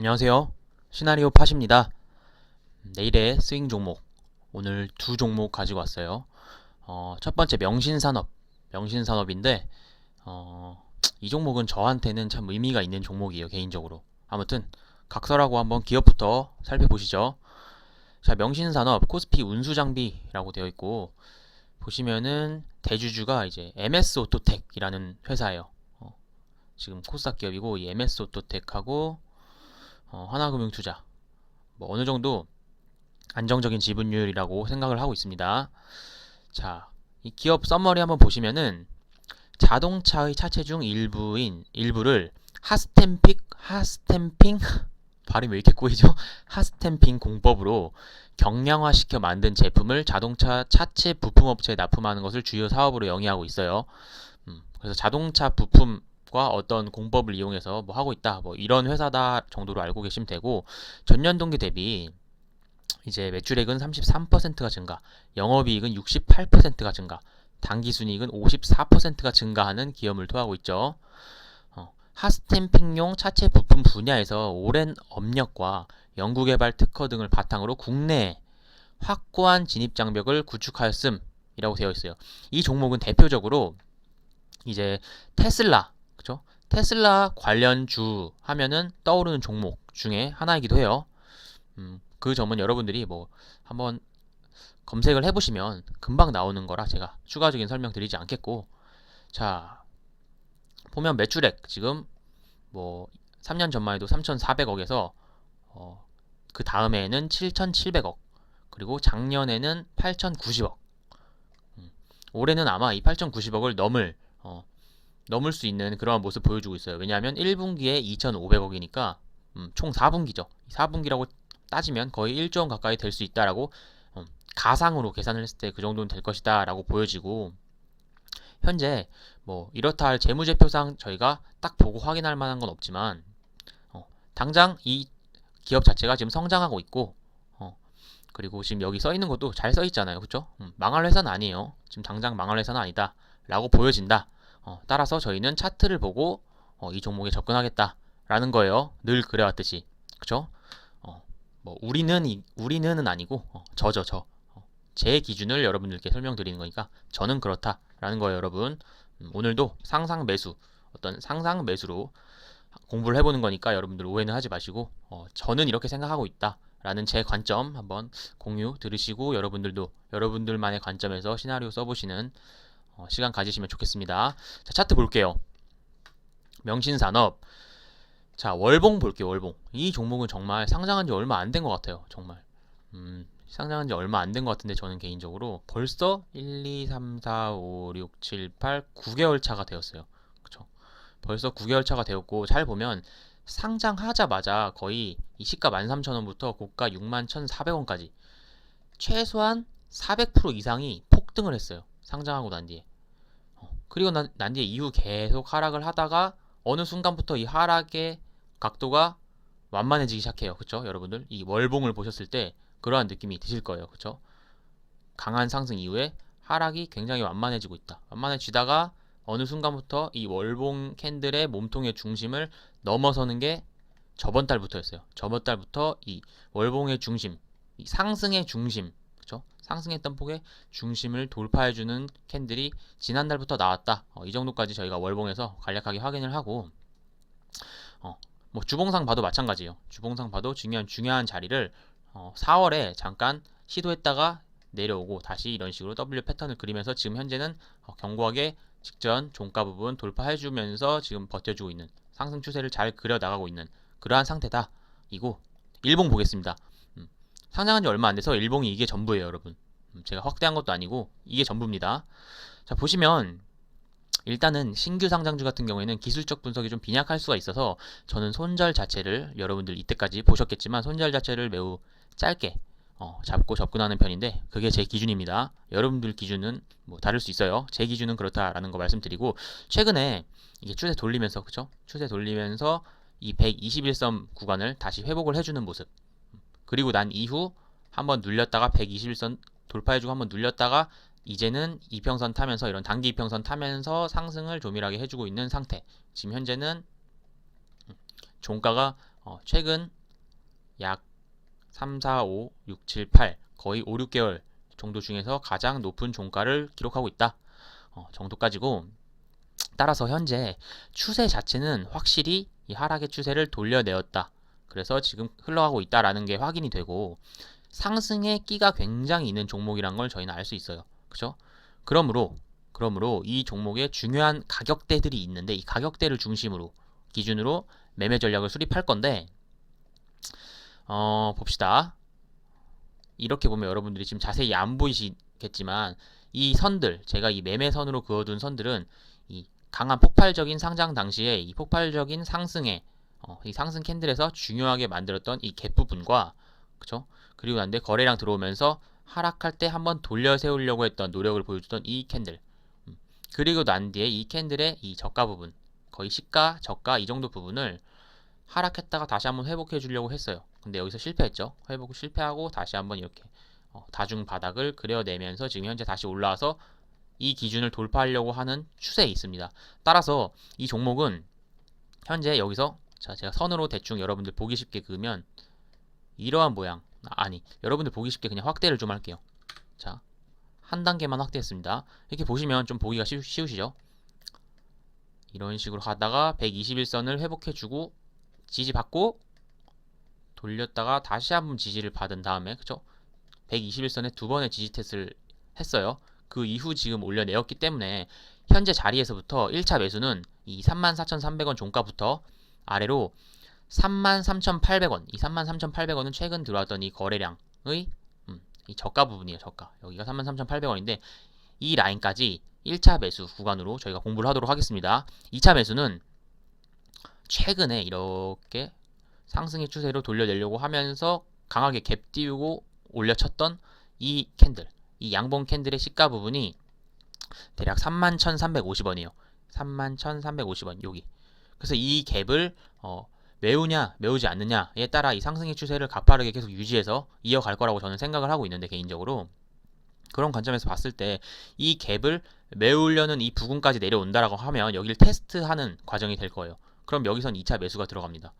안녕하세요. 시나리오 팟입니다. 내일의 스윙 종목. 오늘 두 종목 가지고 왔어요. 어, 첫 번째 명신산업. 명신산업인데, 어, 이 종목은 저한테는 참 의미가 있는 종목이에요, 개인적으로. 아무튼, 각설하고 한번 기업부터 살펴보시죠. 자, 명신산업, 코스피 운수장비라고 되어 있고, 보시면은 대주주가 이제 MS 오토텍이라는 회사예요. 어, 지금 코스닥 기업이고, 이 MS 오토텍하고, 어, 하나금융투자 뭐 어느 정도 안정적인 지분율이라고 생각을 하고 있습니다. 자, 이 기업 썸머리 한번 보시면은 자동차의 차체 중 일부인 일부를 하스템픽 하스템핑 발음이 왜 이렇게 꼬이죠? 하스템핑 공법으로 경량화시켜 만든 제품을 자동차 차체 부품 업체에 납품하는 것을 주요 사업으로 영위하고 있어요. 음, 그래서 자동차 부품 과 어떤 공법을 이용해서 뭐 하고 있다 뭐 이런 회사다 정도로 알고 계시면 되고 전년 동기 대비 이제 매출액은 33%가 증가, 영업이익은 68%가 증가, 당기순이익은 54%가 증가하는 기업을 토하고 있죠. 어, 하스탬핑용 차체 부품 분야에서 오랜 업력과 연구개발 특허 등을 바탕으로 국내에 확고한 진입 장벽을 구축하였음이라고 되어 있어요. 이 종목은 대표적으로 이제 테슬라 그죠? 테슬라 관련주 하면은 떠오르는 종목 중에 하나이기도 해요. 음, 그 점은 여러분들이 뭐 한번 검색을 해보시면 금방 나오는 거라 제가 추가적인 설명 드리지 않겠고 자 보면 매출액 지금 뭐 3년 전만 해도 3,400억에서 어, 그 다음에는 7,700억 그리고 작년에는 8,090억 음, 올해는 아마 이 8,090억을 넘을 어, 넘을 수 있는 그러한 모습 보여주고 있어요. 왜냐하면 1분기에 2,500억이니까 음, 총 4분기죠. 4분기라고 따지면 거의 1조 원 가까이 될 수 있다라고 음, 가상으로 계산을 했을 때 그 정도는 될 것이다라고 보여지고 현재 뭐 이렇다 할 재무제표상 저희가 딱 보고 확인할 만한 건 없지만 어, 당장 이 기업 자체가 지금 성장하고 있고 어, 그리고 지금 여기 써 있는 것도 잘 써 있잖아요, 그렇죠? 음, 망할 회사는 아니에요. 지금 당장 망할 회사는 아니다 라고 보여진다. 어, 따라서 저희는 차트를 보고 어, 이 종목에 접근하겠다라는 거예요. 늘 그래왔듯이 그쵸? 어, 뭐 우리는 이, 우리는 아니고 어, 저죠 저. 어, 제 기준을 여러분들께 설명드리는 거니까 저는 그렇다라는 거예요, 여러분. 음, 오늘도 상상 매수 어떤 상상 매수로 공부를 해보는 거니까 여러분들 오해는 하지 마시고 어, 저는 이렇게 생각하고 있다. 라는 제 관점 한번 공유 들으시고 여러분들도 여러분들만의 관점에서 시나리오 써보시는 어, 시간 가지시면 좋겠습니다. 자, 차트 볼게요. 명신산업. 자, 월봉 볼게요, 월봉. 이 종목은 정말 상장한 지 얼마 안 된 것 같아요. 정말. 음, 상장한 지 얼마 안 된 것 같은데 저는 개인적으로 벌써 1, 2, 3, 4, 5, 6, 7, 8, 9개월 차가 되었어요. 그쵸? 벌써 9개월 차가 되었고 잘 보면 상장하자마자 거의 이 시가 13,000원부터 고가 61,400원까지 최소한 400% 이상이 폭등을 했어요. 상장하고 난 뒤에. 그리고 난, 난 뒤에 이후 계속 하락을 하다가 어느 순간부터 이 하락의 각도가 완만해지기 시작해요. 그쵸? 여러분들? 이 월봉을 보셨을 때 그러한 느낌이 드실 거예요. 그쵸? 강한 상승 이후에 하락이 굉장히 완만해지고 있다. 완만해지다가 어느 순간부터 이 월봉 캔들의 몸통의 중심을 넘어서는 게 저번 달부터였어요. 저번 달부터 이 월봉의 중심, 이 상승의 중심, 그쵸? 상승했던 폭의 중심을 돌파해주는 캔들이 지난달부터 나왔다. 어, 이 정도까지 저희가 월봉에서 간략하게 확인을 하고 어, 뭐 주봉상 봐도 마찬가지예요. 주봉상 봐도 중요한 중요한 자리를 어, 4월에 잠깐 시도했다가 내려오고 다시 이런 식으로 W 패턴을 그리면서 지금 현재는 어, 견고하게 직전 종가 부분 돌파해주면서 지금 버텨주고 있는 상승 추세를 잘 그려 나가고 있는 그러한 상태다. 이고 일봉 보겠습니다. 상장한 지 얼마 안 돼서 일봉이 이게 전부예요, 여러분. 음, 제가 확대한 것도 아니고 이게 전부입니다. 자, 보시면 일단은 신규 상장주 같은 경우에는 기술적 분석이 좀 빈약할 수가 있어서 저는 손절 자체를 여러분들 이때까지 보셨겠지만 손절 자체를 매우 짧게 어, 잡고 접근하는 편인데 그게 제 기준입니다. 여러분들 기준은 뭐 다를 수 있어요. 제 기준은 그렇다라는 거 말씀드리고 최근에 이게 추세 돌리면서 그쵸? 추세 돌리면서 이 121선 구간을 다시 회복을 해주는 모습 그리고 난 이후 한번 눌렸다가 121선 돌파해주고 한번 눌렸다가 이제는 이평선 타면서 이런 단기 이평선 타면서 상승을 조밀하게 해주고 있는 상태. 지금 현재는 종가가 어, 최근 약 3, 4, 5, 6, 7, 8 거의 5, 6개월 정도 중에서 가장 높은 종가를 기록하고 있다 어, 정도까지고 따라서 현재 추세 자체는 확실히 이 하락의 추세를 돌려내었다. 그래서 지금 흘러가고 있다라는 게 확인이 되고 상승의 끼가 굉장히 있는 종목이란 걸 저희는 알 수 있어요. 그죠? 그러므로 그러므로 이 종목에 중요한 가격대들이 있는데 이 가격대를 중심으로 기준으로 매매 전략을 수립할 건데 어 봅시다. 이렇게 보면 여러분들이 지금 자세히 안 보이시겠지만 이 선들 제가 이 매매선으로 그어둔 선들은 이 강한 폭발적인 상장 당시에 이 폭발적인 상승에 어, 이 상승 캔들에서 중요하게 만들었던 이 갭 부분과 그쵸? 그리고 난데 거래량 들어오면서 하락할 때 한번 돌려 세우려고 했던 노력을 보여주던 이 캔들 음. 그리고 난 뒤에 이 캔들의 이 저가 부분 거의 시가 저가 이 정도 부분을 하락했다가 다시 한번 회복해 주려고 했어요 근데 여기서 실패했죠 회복 실패하고 다시 한번 이렇게 어, 다중 바닥을 그려내면서 지금 현재 다시 올라와서 이 기준을 돌파하려고 하는 추세에 있습니다. 따라서 이 종목은 현재 여기서 자 제가 선으로 대충 여러분들 보기 쉽게 그으면 이러한 모양 아니 여러분들 보기 쉽게 그냥 확대를 좀 할게요. 자 한 단계만 확대했습니다. 이렇게 보시면 좀 보기가 쉬우, 쉬우시죠? 이런 식으로 가다가 121선을 회복해주고 지지받고 돌렸다가 다시 한번 지지를 받은 다음에 그쵸? 121선에 두 번의 지지 테스트를 했어요. 그 이후 지금 올려내었기 때문에 현재 자리에서부터 1차 매수는 이 34,300원 종가부터 아래로 33,800원 이 33,800원은 최근 들어왔던 이 거래량의 음, 이 저가 부분이에요 저가 여기가 33,800원인데 이 라인까지 1차 매수 구간으로 저희가 공부를 하도록 하겠습니다 2차 매수는 최근에 이렇게 상승의 추세로 돌려내려고 하면서 강하게 갭 띄우고 올려쳤던 이 캔들 이 양봉 캔들의 시가 부분이 대략 31,350원이에요. 31,350원 여기. 그래서 이 갭을 어, 메우냐 메우지 않느냐에 따라 이 상승의 추세를 가파르게 계속 유지해서 이어갈 거라고 저는 생각을 하고 있는데 개인적으로 그런 관점에서 봤을 때 이 갭을 메우려는 이 부분까지 내려온다라고 하면 여기를 테스트하는 과정이 될 거예요. 그럼 여기선 2차 매수가 들어갑니다.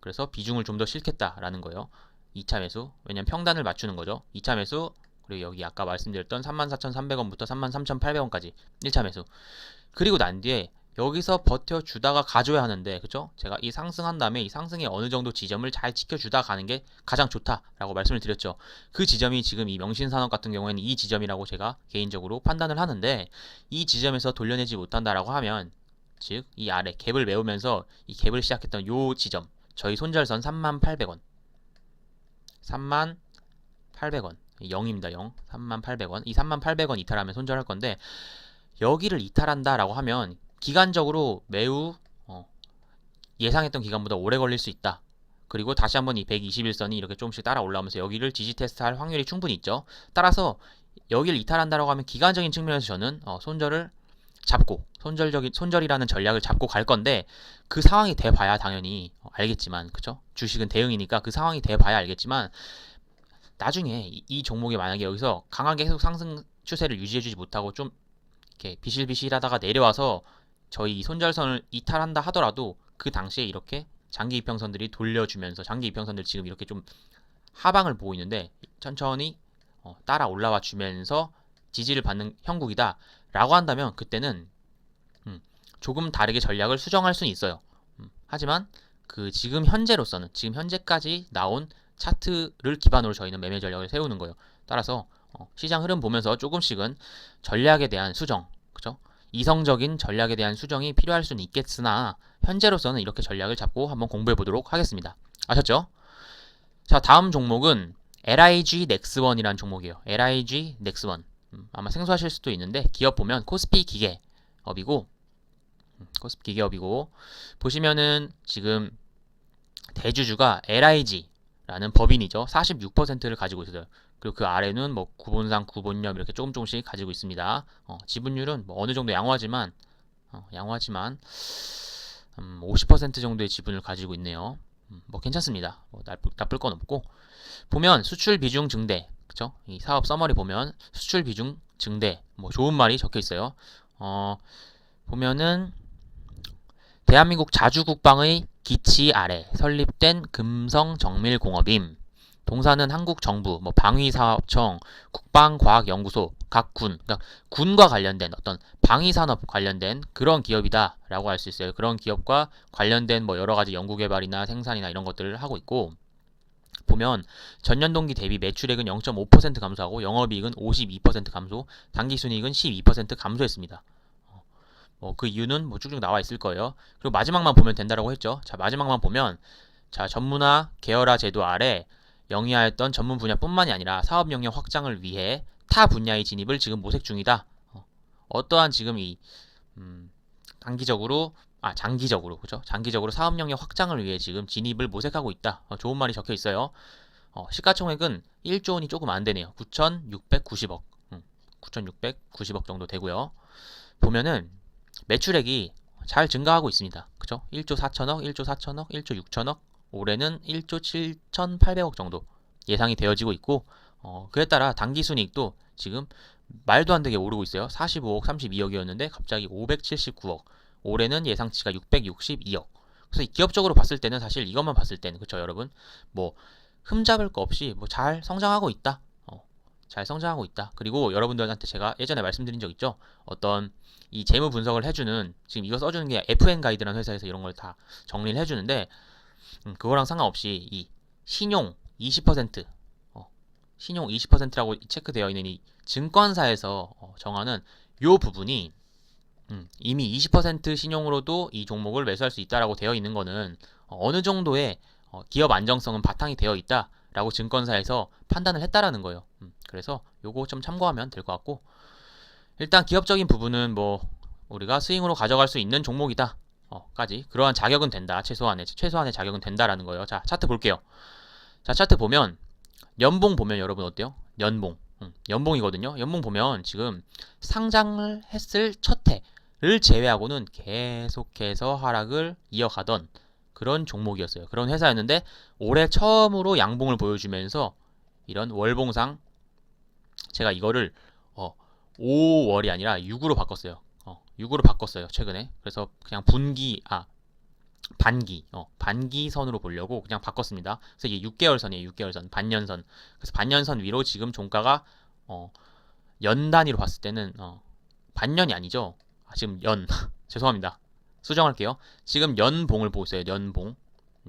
그래서 비중을 좀 더 실겠다라는 거예요. 2차 매수. 왜냐면 평단을 맞추는 거죠. 2차 매수 그리고 여기 아까 말씀드렸던 34,300원부터 33,800원까지 1차 매수. 그리고 난 뒤에 여기서 버텨주다가 가져야 하는데 그쵸? 제가 이 상승한 다음에 이 상승의 어느 정도 지점을 잘 지켜주다 가는 게 가장 좋다라고 말씀을 드렸죠. 그 지점이 지금 이 명신산업 같은 경우에는 이 지점이라고 제가 개인적으로 판단을 하는데 이 지점에서 돌려내지 못한다라고 하면 즉 이 아래 갭을 메우면서 이 갭을 시작했던 요 지점 저희 손절선 38,000원 38,000원 0입니다. 0. 38,000원. 이 38,000원 이탈하면 손절할 건데 여기를 이탈한다라고 하면 기간적으로 매우 어, 예상했던 기간보다 오래 걸릴 수 있다. 그리고 다시 한번 이 121선이 이렇게 조금씩 따라 올라오면서 여기를 지지 테스트할 확률이 충분히 있죠. 따라서 여기를 이탈한다라고 하면 기간적인 측면에서 저는 어, 손절을 잡고 손절적인 손절이라는 전략을 잡고 갈 건데 그 상황이 돼 봐야 당연히 어, 알겠지만 그쵸 주식은 대응이니까 그 상황이 돼 봐야 알겠지만 나중에 이, 이 종목이 만약에 여기서 강하게 계속 상승 추세를 유지해주지 못하고 좀 이렇게 비실비실하다가 내려와서 저희 손절선을 이탈한다 하더라도 그 당시에 이렇게 장기 이평선들이 돌려주면서 장기 이평선들 지금 이렇게 좀 하방을 보고 있는데 천천히 어, 따라 올라와 주면서 지지를 받는 형국이다 라고 한다면 그때는 음, 조금 다르게 전략을 수정할 수는 있어요 음, 하지만 그 지금 현재로서는 지금 현재까지 나온 차트를 기반으로 저희는 매매 전략을 세우는 거예요. 따라서 어, 시장 흐름 보면서 조금씩은 전략에 대한 수정, 그죠? 이성적인 전략에 대한 수정이 필요할 수는 있겠으나 현재로서는 이렇게 전략을 잡고 한번 공부해 보도록 하겠습니다. 아셨죠? 자, 다음 종목은 LIG 넥스원이라는 종목이에요. LIG 넥스원. 음, 아마 생소하실 수도 있는데 기업 보면 코스피 기계업이고 음, 코스피 기계업이고 보시면은 지금 대주주가 LIG 라는 법인이죠. 46%를 가지고 있어요. 그리고 그 아래는 뭐 구본상, 구본염 이렇게 조금 조금씩 가지고 있습니다. 어, 지분율은 뭐 어느 정도 양호하지만 어, 양호하지만 음, 50% 정도의 지분을 가지고 있네요. 음, 뭐 괜찮습니다. 뭐 나쁠, 나쁠 건 없고 보면 수출 비중 증대, 그쵸? 이 사업 서머리 보면 수출 비중 증대, 뭐 좋은 말이 적혀 있어요. 어, 보면은 대한민국 자주국방의 기치 아래 설립된 금성 정밀공업임. 동사는 한국 정부, 뭐 방위사업청, 국방과학연구소, 각 군, 그러니까 군과 관련된 어떤 방위산업 관련된 그런 기업이다라고 할 수 있어요. 그런 기업과 관련된 뭐 여러 가지 연구개발이나 생산이나 이런 것들을 하고 있고 보면 전년 동기 대비 매출액은 0.5% 감소하고 영업이익은 52% 감소, 당기순이익은 12% 감소했습니다. 뭐그 이유는 뭐 쭉쭉 나와 있을 거예요. 그리고 마지막만 보면 된다라고 했죠. 자 마지막만 보면 자 전문화 계열화 제도 아래 영위하였던 전문 분야뿐만이 아니라 사업 영역 확장을 위해 타 분야의 진입을 지금 모색 중이다. 어, 떠한 지금 이 음, 단기적으로 아 장기적으로 그죠? 장기적으로 사업 영역 확장을 위해 지금 진입을 모색하고 있다. 어, 좋은 말이 적혀 있어요. 어, 시가총액은 1조 원이 조금 안 되네요. 9,690억. 음, 9,690억 정도 되고요. 보면은 매출액이 잘 증가하고 있습니다. 그죠? 1조 4천억, 1조 4천억, 1조 6천억, 올해는 1조 7,800억 정도 예상이 되어지고 있고 어, 그에 따라 당기순이익도 지금 말도 안 되게 오르고 있어요. 45억, 32억이었는데 갑자기 579억. 올해는 예상치가 662억. 그래서 기업적으로 봤을 때는 사실 이것만 봤을 때는 그렇죠, 여러분. 뭐 흠잡을 거 없이 뭐 잘 성장하고 있다. 어, 잘 성장하고 있다. 그리고 여러분들한테 제가 예전에 말씀드린 적 있죠. 어떤 이 재무 분석을 해주는 지금 이거 써주는 게 FN 가이드라는 회사에서 이런 걸 다 정리를 해주는데 음, 그거랑 상관없이 이 신용 20% 어, 신용 20%라고 체크되어 있는 이 증권사에서 어, 정하는 요 부분이 음, 이미 20% 신용으로도 이 종목을 매수할 수 있다라고 되어 있는 거는 어, 느 정도의 어, 기업 안정성은 바탕이 되어 있다라고 증권사에서 판단을 했다라는 거예요. 음, 그래서 요거 좀 참고하면 될 것 같고 일단 기업적인 부분은 뭐 우리가 스윙으로 가져갈 수 있는 종목이다. 어, 까지 그러한 자격은 된다. 최소한의 최소한의 자격은 된다라는 거예요. 자, 차트 볼게요. 자, 차트 보면 연봉 보면 여러분 어때요? 연봉. 음, 연봉이거든요. 연봉 보면 지금 상장을 했을 첫 해를 제외하고는 계속해서 하락을 이어가던 그런 종목이었어요. 그런 회사였는데 올해 처음으로 양봉을 보여주면서 이런 월봉상 제가 이거를 어, 5월이 아니라 6으로 바꿨어요. 6으로 바꿨어요 최근에. 그래서 그냥 분기 아 반기 어 반기 선으로 보려고 그냥 바꿨습니다. 그래서 이게 6개월 선이에요 6개월 선 반년선. 그래서 반년선 위로 지금 종가가 어 연 단위로 봤을 때는 어 반년이 아니죠? 아, 지금 연. 죄송합니다. 수정할게요. 지금 연봉을 보고 있어요 연봉.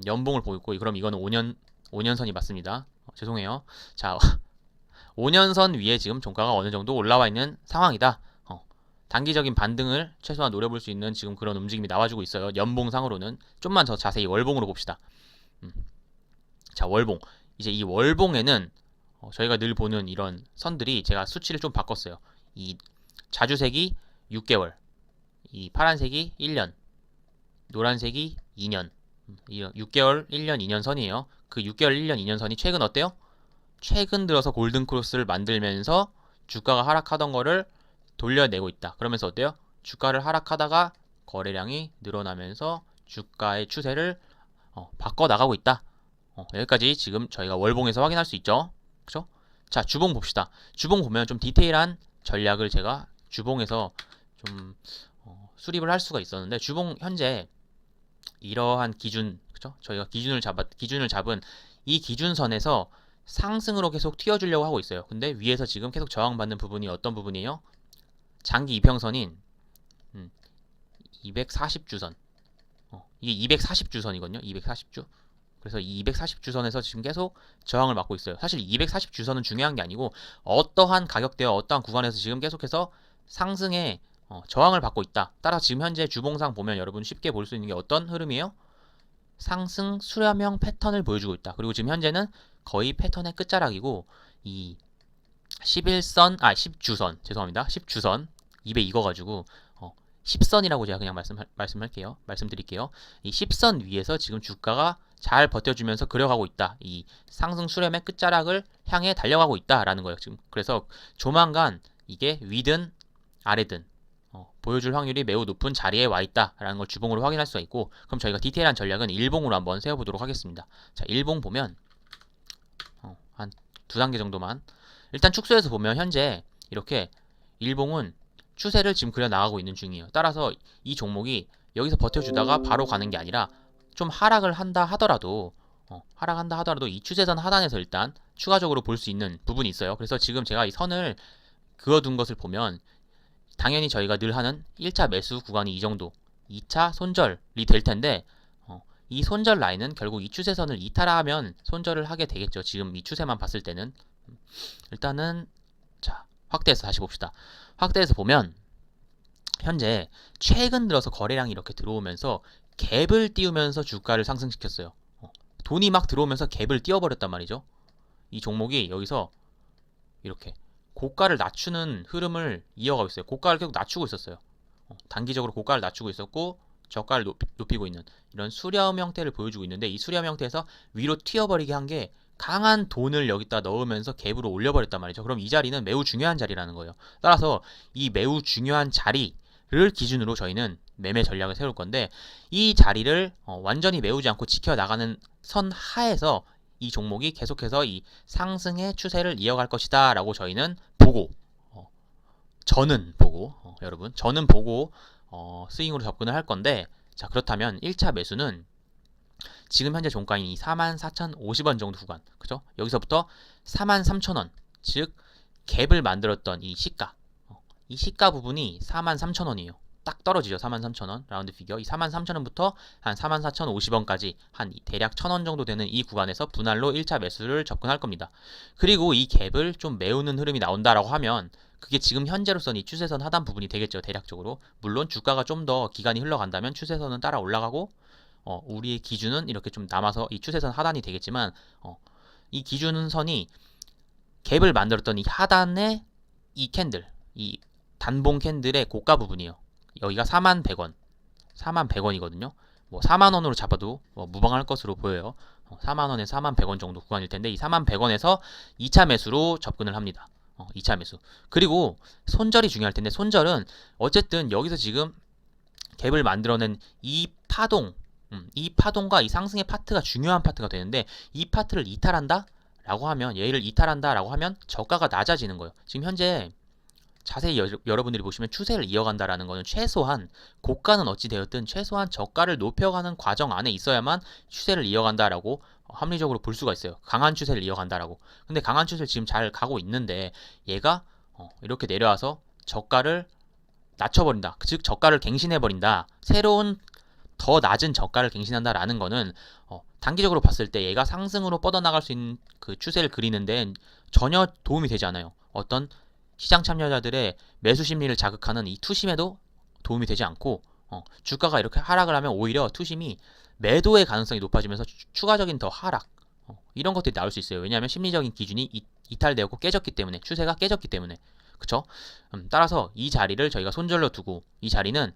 연봉을 보고 있고 그럼 이거는 5년 5년선이 맞습니다. 어, 죄송해요. 자 5년선 위에 지금 종가가 어느 정도 올라와 있는 상황이다 단기적인 반등을 최소한 노려볼 수 있는 지금 그런 움직임이 나와주고 있어요. 연봉상으로는 좀만 더 자세히 월봉으로 봅시다. 음. 자 월봉 이제 이 월봉에는 어, 저희가 늘 보는 이런 선들이 제가 수치를 좀 바꿨어요. 이 자주색이 6개월, 이 파란색이 1년, 노란색이 2년, 6개월, 1년, 2년 선이에요. 그 6개월, 1년, 2년 선이 최근 어때요? 최근 들어서 골든 크로스를 만들면서 주가가 하락하던 거를 돌려내고 있다. 그러면서 어때요? 주가를 하락하다가 거래량이 늘어나면서 주가의 추세를 어, 바꿔 나가고 있다. 어, 여기까지 지금 저희가 월봉에서 확인할 수 있죠. 그죠? 자, 주봉 봅시다. 주봉 보면 좀 디테일한 전략을 제가 주봉에서 좀 어, 수립을 할 수가 있었는데 주봉 현재 이러한 기준, 그죠? 저희가 기준을 잡아 기준을 잡은 이 기준선에서 상승으로 계속 튀어주려고 하고 있어요. 근데 위에서 지금 계속 저항받는 부분이 어떤 부분이에요? 장기 이평선인 음, 240주선. 어, 이게 240주선이거든요. 240주. 그래서 이 240주선에서 지금 계속 저항을 맞고 있어요. 사실 240주선은 중요한 게 아니고 어떠한 가격대와 어떠한 구간에서 지금 계속해서 상승에 어, 저항을 받고 있다. 따라서 지금 현재 주봉상 보면 여러분 쉽게 볼 수 있는 게 어떤 흐름이에요? 상승 수렴형 패턴을 보여주고 있다. 그리고 지금 현재는 거의 패턴의 끝자락이고 이 11선, 아, 10주선, 죄송합니다. 10주선. 입에 익어가지고, 어, 10선이라고 제가 그냥 말씀, 말씀할게요. 말씀드릴게요. 이 10선 위에서 지금 주가가 잘 버텨주면서 그려가고 있다. 이 상승 수렴의 끝자락을 향해 달려가고 있다라는 거예요. 지금. 그래서 조만간 이게 위든 아래든 어, 보여줄 확률이 매우 높은 자리에 와 있다라는 걸 주봉으로 확인할 수가 있고 그럼 저희가 디테일한 전략은 일봉으로 한번 세워보도록 하겠습니다. 자, 일봉 보면 어, 한두 단계 정도만 일단 축소해서 보면 현재 이렇게 일봉은 추세를 지금 그려 나가고 있는 중이에요. 따라서 이 종목이 여기서 버텨주다가 바로 가는 게 아니라 좀 하락을 한다 하더라도 어, 하락한다 하더라도 이 추세선 하단에서 일단 추가적으로 볼 수 있는 부분이 있어요. 그래서 지금 제가 이 선을 그어둔 것을 보면 당연히 저희가 늘 하는 1차 매수 구간이 이 정도, 2차 손절이 될 텐데 어, 이 손절 라인은 결국 이 추세선을 이탈하면 손절을 하게 되겠죠. 지금 이 추세만 봤을 때는 일단은 자 확대해서 다시 봅시다. 확대해서 보면 현재 최근 들어서 거래량이 이렇게 들어오면서 갭을 띄우면서 주가를 상승시켰어요. 어, 돈이 막 들어오면서 갭을 띄워버렸단 말이죠. 이 종목이 여기서 이렇게 고가를 낮추는 흐름을 이어가고 있어요. 고가를 계속 낮추고 있었어요. 어, 단기적으로 고가를 낮추고 있었고 저가를 높이, 높이고 있는 이런 수렴 형태를 보여주고 있는데 이 수렴 형태에서 위로 튀어버리게 한 게 강한 돈을 여기다 넣으면서 갭으로 올려버렸단 말이죠. 그럼 이 자리는 매우 중요한 자리라는 거예요. 따라서 이 매우 중요한 자리를 기준으로 저희는 매매 전략을 세울 건데 이 자리를 어, 완전히 메우지 않고 지켜나가는 선 하에서 이 종목이 계속해서 이 상승의 추세를 이어갈 것이다 라고 저희는 보고 어, 저는 보고 어, 여러분 저는 보고 어, 스윙으로 접근을 할 건데 자 그렇다면 1차 매수는 지금 현재 종가인 이 44,050원 정도 구간 그죠? 여기서부터 43,000원 즉 갭을 만들었던 이 시가. 어, 이 시가 부분이 43,000원이에요. 딱 떨어지죠 43,000원 라운드 피겨. 이 43,000원부터 한 44,050원까지 한 대략 1,000원 정도 되는 이 구간에서 분할로 1차 매수를 접근할 겁니다. 그리고 이 갭을 좀 메우는 흐름이 나온다라고 하면 그게 지금 현재로서는 이 추세선 하단 부분이 되겠죠 대략적으로. 물론 주가가 좀 더 기간이 흘러간다면 추세선은 따라 올라가고 어, 우리의 기준은 이렇게 좀 남아서 이 추세선 하단이 되겠지만 어, 이 기준선이 갭을 만들었던 이 하단의 이 캔들 이 단봉 캔들의 고가 부분이에요. 여기가 4만 100원 4만 100원이거든요. 뭐 4만 원으로 잡아도 뭐 무방할 것으로 보여요. 어, 4만 원에 4만 100원 정도 구간일 텐데 이 4만 100원에서 2차 매수로 접근을 합니다. 어, 2차 매수. 그리고 손절이 중요할 텐데 손절은 어쨌든 여기서 지금 갭을 만들어낸 이 파동 음, 이 파동과 이 상승의 파트가 중요한 파트가 되는데 이 파트를 이탈한다? 라고 하면 얘를 이탈한다 라고 하면 저가가 낮아지는 거예요. 지금 현재 자세히 여, 러분들이 보시면 추세를 이어간다라는 것은 최소한 고가는 어찌 되었든 최소한 저가를 높여가는 과정 안에 있어야만 추세를 이어간다라고 합리적으로 볼 수가 있어요. 강한 추세를 이어간다라고. 근데 강한 추세를 지금 잘 가고 있는데 얘가 어, 이렇게 내려와서 저가를 낮춰버린다. 즉 저가를 갱신해버린다. 새로운 더 낮은 저가를 갱신한다라는 거는 어, 단기적으로 봤을 때 얘가 상승으로 뻗어나갈 수 있는 그 추세를 그리는데 전혀 도움이 되지 않아요. 어떤 시장 참여자들의 매수 심리를 자극하는 이 투심에도 도움이 되지 않고 어, 주가가 이렇게 하락을 하면 오히려 투심이 매도의 가능성이 높아지면서 추, 가적인더 하락 어, 이런 것들이 나올 수 있어요. 왜냐하면 심리적인 기준이 이, 이탈되었고 깨졌기 때문에 추세가 깨졌기 때문에 그쵸? 음, 따라서 이 자리를 저희가 손절로 두고 이 자리는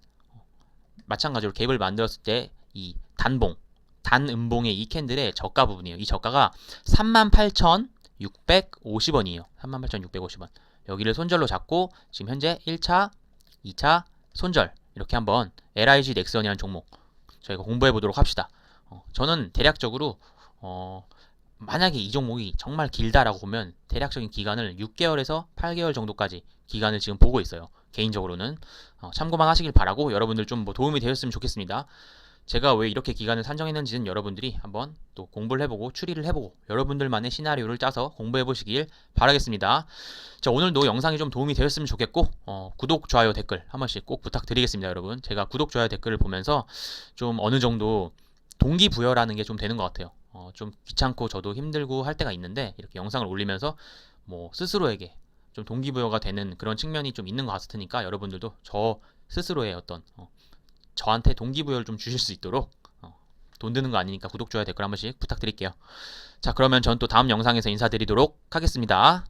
마찬가지로 갭을 만들었을 때 이 단봉, 단음봉의 이 캔들의 저가 부분이에요. 이 저가가 38,650원이에요. 38,650원. 여기를 손절로 잡고 지금 현재 1차, 2차 손절 이렇게 한번 LIG 넥슨이라는 종목 저희가 공부해 보도록 합시다. 어, 저는 대략적으로 어, 만약에 이 종목이 정말 길다라고 보면 대략적인 기간을 6개월에서 8개월 정도까지 기간을 지금 보고 있어요. 개인적으로는 어, 참고만 하시길 바라고 여러분들 좀 뭐 도움이 되었으면 좋겠습니다. 제가 왜 이렇게 기간을 산정했는지는 여러분들이 한번 또 공부를 해보고 추리를 해보고 여러분들만의 시나리오를 짜서 공부해 보시길 바라겠습니다. 자 오늘도 영상이 좀 도움이 되었으면 좋겠고 어, 구독, 좋아요, 댓글 한 번씩 꼭 부탁드리겠습니다 여러분. 제가 구독, 좋아요, 댓글을 보면서 좀 어느 정도 동기부여라는 게 좀 되는 것 같아요. 어, 좀 귀찮고 저도 힘들고 할 때가 있는데 이렇게 영상을 올리면서 뭐 스스로에게 좀 동기부여가 되는 그런 측면이 좀 있는 것 같으니까 여러분들도 저 스스로의 어떤 어, 저한테 동기부여를 좀 주실 수 있도록 어, 돈 드는 거 아니니까 구독, 좋아요, 댓글 한 번씩 부탁드릴게요. 자 그러면 전 또 다음 영상에서 인사드리도록 하겠습니다.